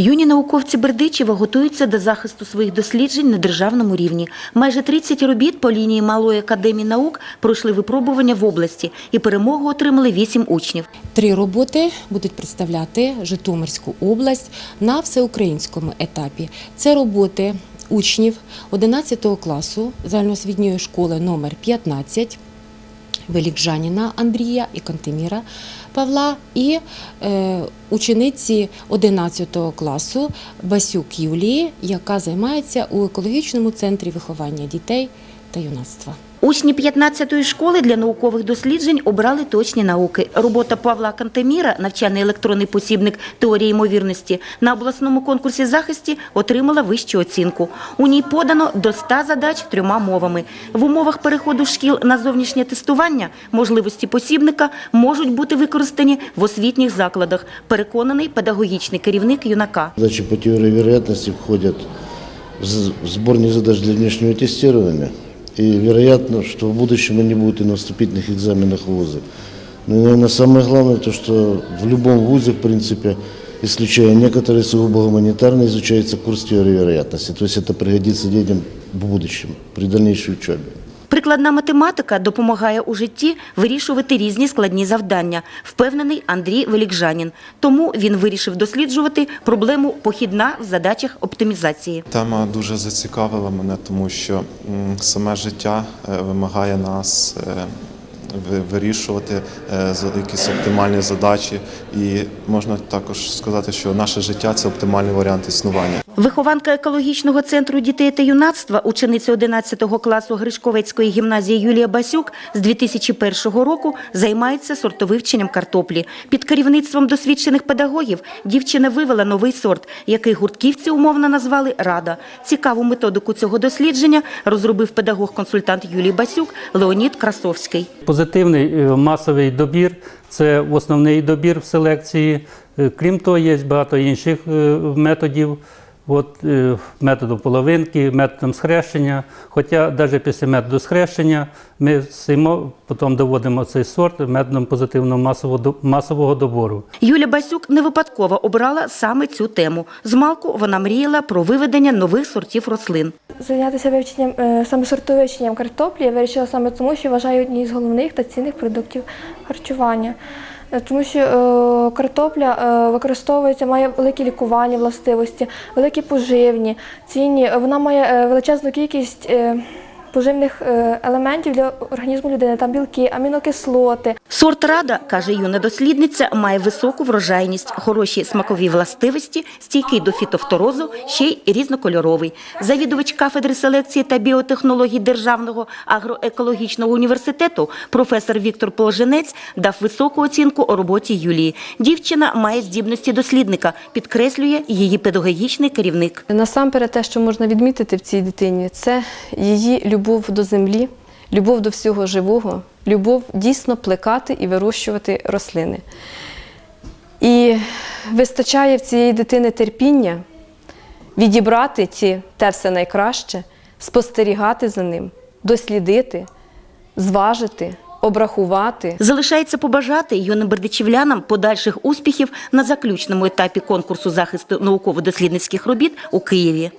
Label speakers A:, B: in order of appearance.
A: Юні науковці Бердичева готуються до захисту своїх досліджень на державному рівні. Майже 30 робіт по лінії Малої академії наук пройшли випробування в області і перемогу отримали 8 учнів.
B: Три роботи будуть представляти Житомирську область на всеукраїнському етапі. Це роботи учнів 11 класу загальноосвітньої школи номер 15 Велікжаніна Андрія і Кантеміра Павла і е, учениці 11 класу Басюк Юлії, яка займається у екологічному центрі виховання дітей та юнацтва.
A: Учні 15-ї школи для наукових досліджень обрали точні науки. Робота Павла Кантеміра, навчальний електронний посібник теорії ймовірності, на обласному конкурсі захисті отримала вищу оцінку. У ній подано до 100 задач трьома мовами. В умовах переходу шкіл на зовнішнє тестування можливості посібника можуть бути використані в освітніх закладах, переконаний педагогічний керівник юнака.
C: Задачи по теории вероятности входят в з- в задач для внешнего тестирования И вероятно, что в будущем они будут и на вступительных экзаменах в вузы. Ну и, наверное, самое главное, то, что в любом вузе, в принципе, исключая некоторые сугубо гуманитарные, изучается курс теории вероятности. То есть это пригодится детям в будущем, при дальнейшей учебе.
A: Прикладна математика допомагає у житті вирішувати різні складні завдання, впевнений Андрій Велікжанін. Тому він вирішив досліджувати проблему похідна в задачах оптимізації.
D: Тема дуже зацікавила мене, тому що саме життя е, вимагає нас е, вирішувати е, якісь оптимальні задачі. І можна також сказати, що наше життя це оптимальний варіант існування.
A: Вихованка екологічного центру дітей та юнацтва, учениця 11 класу Гришковецької гімназії Юлія Басюк з 2001 року займається сортовивченням картоплі. Під керівництвом досвідчених педагогів дівчина вивела новий сорт, який гуртківці умовно назвали Рада. Цікаву методику цього дослідження розробив педагог-консультант Юлії Басюк Леонід Красовський.
E: Позитивний е, масовий добір це основний добір в селекції. Е, Крім того, є багато інших е, методів. От, е, методу половинки, методом схрещення. Хоча навіть після методу схрещення ми симо, потім доводимо цей сорт методом позитивного масового, масового добору.
A: Юля Басюк не випадково обрала саме цю тему. Змалку вона мріяла про виведення нових сортів рослин.
F: Зайнятися вивченням е, саме сортовиченням картоплі я вирішила саме тому, що вважаю однією з головних та цінних продуктів харчування. Е, Тому що картопля е, використовується, має великі лікувальні властивості, великі поживні, цінні. Вона має е, величезну кількість е, поживних е, елементів для організму людини, там білки, амінокислоти.
A: Сорт рада, каже юна дослідниця, має високу врожайність, хороші смакові властивості, стійкий до фітофторозу, ще й різнокольоровий. Завідувач кафедри селекції та біотехнологій Державного агроекологічного університету професор Віктор Положенець дав високу оцінку у роботі Юлії. Дівчина має здібності дослідника, підкреслює її педагогічний керівник.
G: Насамперед, те, що можна відмітити в цій дитині, це її любов до землі, любов до всього живого, любов дійсно плекати і вирощувати рослини. І вистачає в цієї дитини терпіння відібрати ті, те все найкраще, спостерігати за ним, дослідити, зважити, обрахувати.
A: Залишається побажати юним бердичівлянам подальших успіхів на заключному етапі конкурсу захисту науково-дослідницьких робіт у Києві.